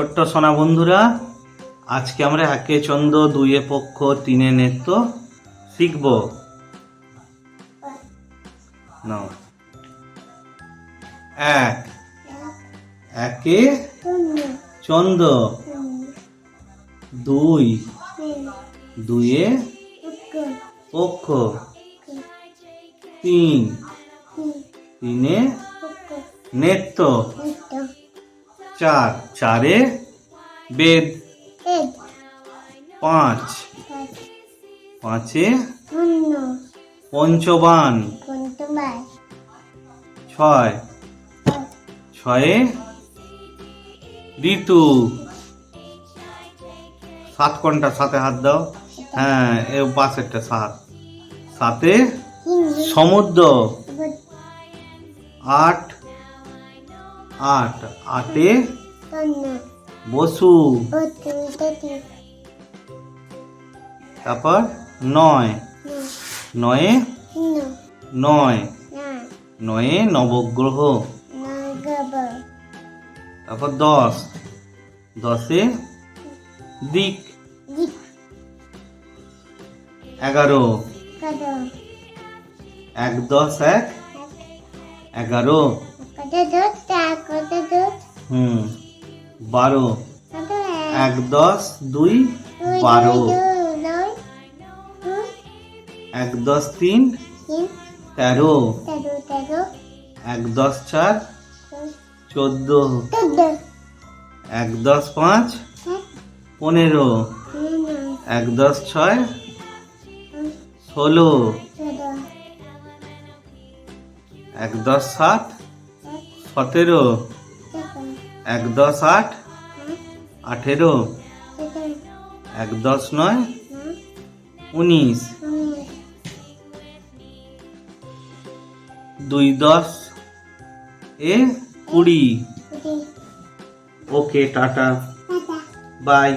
ছোট্ট সোনা বন্ধুরা, আজকে আমরা একে চন্দ্র দুইয়ে পক্ষ, তিনে নৃত্য শিখব। এক। একে চন্দ্র দুই। দুইয়ে পক্ষ। তিন। তিনে নৃত্য চার চারে বেদ। পাঁচ। পাঁচে পঞ্চবান। ছয়। ছয়ে ঋতু। সাত কোনটা? সাথে হাত দাও। হ্যাঁ এ পাশেরটা সাত। সাতে সমুদ্র। আট আট আটে বসু। তারপর নয়। নয়ে নয়। নয়ে নবগ্রহ। তারপর দশ। দশে দিক। এগারো। এক দশ এক এগারো। হুম বারো। এক? দশ দুই বারো। এক দশ তিন তেরো। এক দশ চার চোদ্দ। এক দশ পাঁচ পনেরো। এক দশ ছয় ষোলো। এক দশ সাত সতেরো। এক দশ আট। আঠেরো। এক দশ নয়। উনিশ। দুই দশ। এ কুড়ি। Okay tata. বাই।